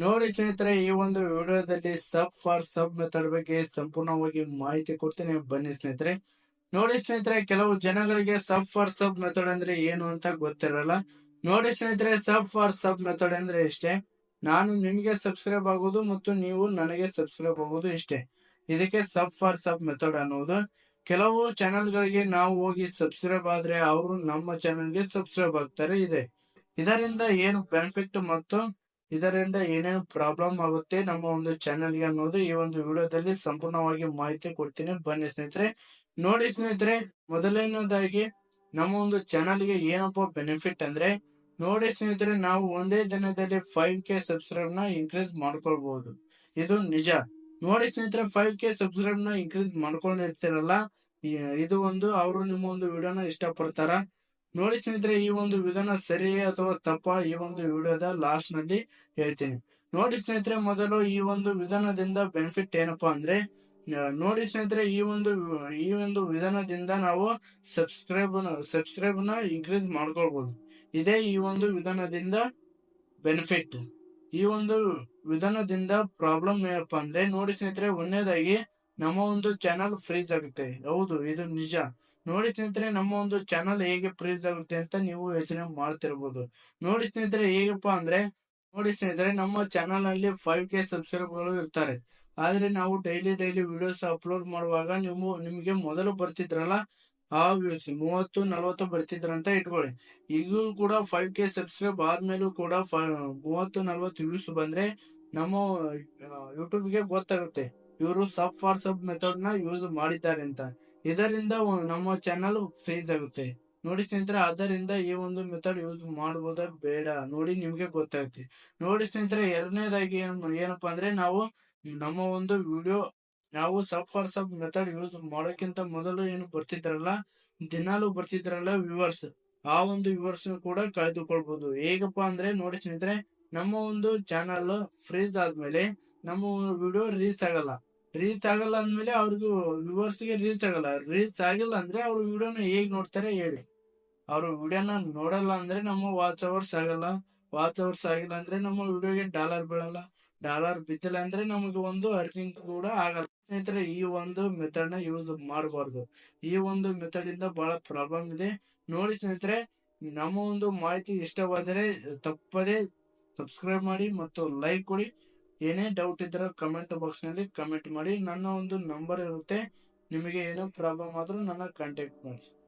ನೋಡಿ ಸ್ನೇಹಿತರೆ, ಈ ಒಂದು ವಿಡಿಯೋದಲ್ಲಿ ಸಬ್ ಫಾರ್ ಸಬ್ ಮೆಥಡ್ ಬಗ್ಗೆ ಸಂಪೂರ್ಣವಾಗಿ ಮಾಹಿತಿ ಕೊಡ್ತೀನಿ. ಬನ್ನಿ ಸ್ನೇಹಿತರೆ. ನೋಡಿ ಸ್ನೇಹಿತರೆ, ಕೆಲವು ಜನಗಳಿಗೆ ಸಬ್ ಫಾರ್ ಸಬ್ ಮೆಥಡ್ ಅಂದ್ರೆ ಏನು ಅಂತ ಗೊತ್ತಿರಲ್ಲ. ನೋಡಿ ಸ್ನೇಹಿತರೆ ಸಬ್ ಫಾರ್ ಸಬ್ ಮೆಥಡ್ ಅಂದ್ರೆ ಇಷ್ಟೇ ನಾನು ನಿಮಗೆ ಸಬ್ಸ್ಕ್ರೈಬ್ ಆಗೋದು ಮತ್ತು ನೀವು ನನಗೆ ಸಬ್ಸ್ಕ್ರೈಬ್ ಆಗೋದು ಇಷ್ಟೇ. ಇದಕ್ಕೆ ಸಬ್ ಫಾರ್ ಸಬ್ ಮೆಥಡ್ ಅನ್ನೋದು. ಕೆಲವು ಚಾನೆಲ್ಗಳಿಗೆ ನಾವು ಹೋಗಿ ಸಬ್ಸ್ಕ್ರೈಬ್ ಆದ್ರೆ ಅವರು ನಮ್ಮ ಚಾನೆಲ್ಗೆ ಸಬ್ಸ್ಕ್ರೈಬ್ ಆಗ್ತಾರೆ ಇದೆ. ಇದರಿಂದ ಏನು ಬೆನಿಫಿಟ್ ಮತ್ತು ಇದರಿಂದ ಏನೇನು ಪ್ರಾಬ್ಲಮ್ ಆಗುತ್ತೆ ನಮ್ಮ ಒಂದು ಚಾನೆಲ್ಗೆ ಅನ್ನೋದು ಈ ಒಂದು ವಿಡಿಯೋದಲ್ಲಿ ಸಂಪೂರ್ಣವಾಗಿ ಮಾಹಿತಿ ಕೊಡ್ತೀನಿ. ಬನ್ನಿ ಸ್ನೇಹಿತರೆ. ನೋಡಿ ಸ್ನೇಹಿತರೆ, ಮೊದಲನೇದಾಗಿ ನಮ್ಮ ಒಂದು ಚಾನಲ್ಗೆ ಏನಪ್ಪ ಬೆನಿಫಿಟ್ ಅಂದ್ರೆ, ನೋಡಿ ಸ್ನೇಹಿತರೆ, ನಾವು ಒಂದೇ ದಿನದಲ್ಲಿ ಫೈವ್ ಕೆ ಸಬ್ಸ್ಕ್ರೈಬ್ನ ಇನ್ಕ್ರೀಸ್ ಮಾಡ್ಕೊಳ್ಬಹುದು ಇದು ನಿಜ. ನೋಡಿ ಸ್ನೇಹಿತರೆ ಫೈವ್ ಕೆ ಸಬ್ಸ್ಕ್ರೈಬ್ನ ಇನ್ಕ್ರೀಸ್ ಮಾಡ್ಕೊಂಡಿರ್ತೀರಲ್ಲ ಇದು ಒಂದು, ಅವರು ನಿಮ್ಮ ಒಂದು ವಿಡಿಯೋನ ಇಷ್ಟಪಡ್ತಾರ. ನೋಡಿ ಸ್ನೇಹಿತರೆ, ಈ ಒಂದು ವಿಧಾನ ಸರಿಯೇ ಅಥವಾ ತಪ್ಪ ಈ ಒಂದು ವಿಡಿಯೋದ ಲಾಸ್ಟ್ನಲ್ಲಿ ಹೇಳ್ತೀನಿ. ನೋಡಿ ಸ್ನೇಹಿತರೆ, ಮೊದಲು ಈ ಒಂದು ವಿಧಾನದಿಂದ ಬೆನಿಫಿಟ್ ಏನಪ್ಪಾ ಅಂದ್ರೆ ನೋಡಿ ಸ್ನೇಹಿತರೆ, ಈ ಒಂದು ಈ ಒಂದು ವಿಧಾನದಿಂದ ನಾವು ಸಬ್ಸ್ಕ್ರೈಬ್ ಸಬ್ಸ್ಕ್ರೈಬ್ನ ಇನ್ಕ್ರೀಸ್ ಮಾಡ್ಕೊಳ್ಬಹುದು ಇದೇ ಈ ಒಂದು ವಿಧಾನದಿಂದ ಬೆನಿಫಿಟ್ ಈ ಒಂದು ವಿಧಾನದಿಂದ ಪ್ರಾಬ್ಲಮ್ ಏನಪ್ಪಾ ಅಂದ್ರೆ, ನೋಡಿ ಸ್ನೇಹಿತರೆ ಒಂದನೇದಾಗಿ ನಮ್ಮ ಒಂದು ಚಾನಲ್ ಫ್ರೀಜ್ ಆಗುತ್ತೆ. ಹೌದು, ಇದು ನಿಜ. ನೋಡಿ ಸ್ನೇಹಿತರೆ, ನಮ್ಮ ಒಂದು ಚಾನಲ್ ಹೇಗೆ ಫ್ರೀಜ್ ಆಗುತ್ತೆ ಅಂತ ನೀವು ಯೋಚನೆ ಮಾಡ್ತಿರ್ಬೋದು. ನೋಡಿ ಸ್ನೇಹಿತರೆ, ಹೇಗಪ್ಪ ಅಂದ್ರೆ, ನೋಡಿ ಸ್ನೇಹಿತರೆ, ನಮ್ಮ ಚಾನಲ್ನಲ್ಲಿ ಫೈವ್ ಕೆ ಸಬ್ಸ್ಕ್ರೈಬ್ಗಳು ಇರ್ತಾರೆ. ಆದ್ರೆ ನಾವು ಡೈಲಿ ಡೈಲಿ ವಿಡಿಯೋಸ್ ಅಪ್ಲೋಡ್ ಮಾಡುವಾಗ ನೀವು, ನಿಮ್ಗೆ ಮೊದಲು ಬರ್ತಿದ್ರಲ್ಲ, ಆ ವ್ಯೂಸ್ ಮೂವತ್ತು, ನಲವತ್ತು ಬರ್ತಿದ್ರಂತ ಇಟ್ಕೊಳ್ಳಿ. ಈಗಲೂ ಕೂಡ ಫೈವ್ ಕೆ ಸಬ್ಸ್ಕ್ರೈಬ್ ಆದ್ಮೇಲೂ ಕೂಡ ಮೂವತ್ತು, ನಲವತ್ತು ವ್ಯೂಸ್ ಬಂದ್ರೆ ನಮ್ಮ ಯೂಟ್ಯೂಬ್ಗೆ ಗೊತ್ತಾಗುತ್ತೆ. ಇವರು ಸಬ್ ಫಾರ್ ಸಬ್ ಮೆಥಡ್ನ ಯೂಸ್ ಮಾಡಿದ್ದಾರೆ ಅಂತ. ಇದರಿಂದ ನಮ್ಮ ಚಾನಲ್ ಫ್ರೀಸ್ ಆಗುತ್ತೆ. ನೋಡಿ ಸ್ನೇಹಿತರೆ, ಅದರಿಂದ ಈ ಒಂದು ಮೆಥಡ್ ಯೂಸ್ ಮಾಡಬಹುದ ಬೇಡ. ನೋಡಿ ನಿಮ್ಗೆ ಗೊತ್ತಾಗುತ್ತೆ. ನೋಡಿ ಸ್ನೇಹಿತರೆ, ಎರಡನೇದಾಗಿ ಏನ್, ಏನಪ್ಪಾ ಅಂದ್ರೆ ನಾವು ನಮ್ಮ ಒಂದು ವಿಡಿಯೋ ನಾವು sub for sub method use ಮಾಡೋಕ್ಕಿಂತ ಮೊದಲು ಏನು ಬರ್ತಿದ್ರಲ್ಲ, ದಿನಾಲು ಬರ್ತಿದ್ರಲ್ಲ ವ್ಯೂವರ್ಸ್ ಆ ಒಂದು ವ್ಯೂವರ್ಸ್ ಕೂಡ ಕಳೆದುಕೊಳ್ಬಹುದು ಹೇಗಪ್ಪ ಅಂದ್ರೆ ನೋಡಿ ಸ್ನೇಹಿತರೆ, ನಮ್ಮ ಒಂದು ಚಾನಲ್ ಫ್ರೀಸ್ ಆದ್ಮೇಲೆ ನಮ್ಮ ವಿಡಿಯೋ ರೀಚ್ ಆಗಲ್ಲ. ರೀಚ್ ಆಗಲ್ಲ ಅಂದ್ಮೇಲೆ ಅವ್ರಿಗೂ ವ್ಯೂವರ್ಸ್ಗೆ ರೀಚ್ ಆಗಲ್ಲ. ರೀಚ್ ಆಗಿಲ್ಲ ಅಂದ್ರೆ ಅವ್ರ ವಿಡಿಯೋನ ಹೇಗ್ ನೋಡ್ತಾರೆ ಹೇಳಿ. ಅವ್ರ ವಿಡಿಯೋನ ನೋಡಲ್ಲ ಅಂದ್ರೆ ನಮ್ಮ ವಾಚ್ ಅವರ್ಸ್ ಆಗಲ್ಲ. ವಾಚ್ ಅವರ್ಸ್ ಆಗಿಲ್ಲ ಅಂದ್ರೆ ನಮ್ಮ ವಿಡಿಯೋಗೆ ಡಾಲರ್ ಬೀಳಲ್ಲ. ಡಾಲರ್ ಬಿದ್ದಿಲ್ಲ ಅಂದ್ರೆ ನಮಗೆ ಒಂದು ಅರ್ನಿಂಗ್ ಕೂಡ ಆಗಲ್ಲ. ಸ್ನೇಹಿತರೆ, ಈ ಒಂದು ಮೆಥಡ್ನ ಯೂಸ್ ಮಾಡಬಾರ್ದು. ಈ ಒಂದು ಮೆಥಡ್ ಇಂದ ಬಹಳ ಪ್ರಾಬ್ಲಮ್ ಇದೆ. ನೋಡಿ ಸ್ನೇಹಿತರೆ, ನಮ್ಮ ಒಂದು ಮಾಹಿತಿ ಇಷ್ಟವಾದರೆ ತಪ್ಪದೆ ಸಬ್ಸ್ಕ್ರೈಬ್ ಮಾಡಿ ಮತ್ತು ಲೈಕ್ ಕೊಡಿ. ಏನೇ ಡೌಟ್ ಇದ್ರೆ ಕಮೆಂಟ್ ಬಾಕ್ಸ್ನಲ್ಲಿ ಕಮೆಂಟ್ ಮಾಡಿ. ನನ್ನ ಒಂದು ನಂಬರ್ ಇರುತ್ತೆ. ನಿಮಗೆ ಏನೋ ಪ್ರಾಬ್ಲಮ್ ಆದರೂ ನನ್ನ ಕಾಂಟ್ಯಾಕ್ಟ್ ಮಾಡಿ.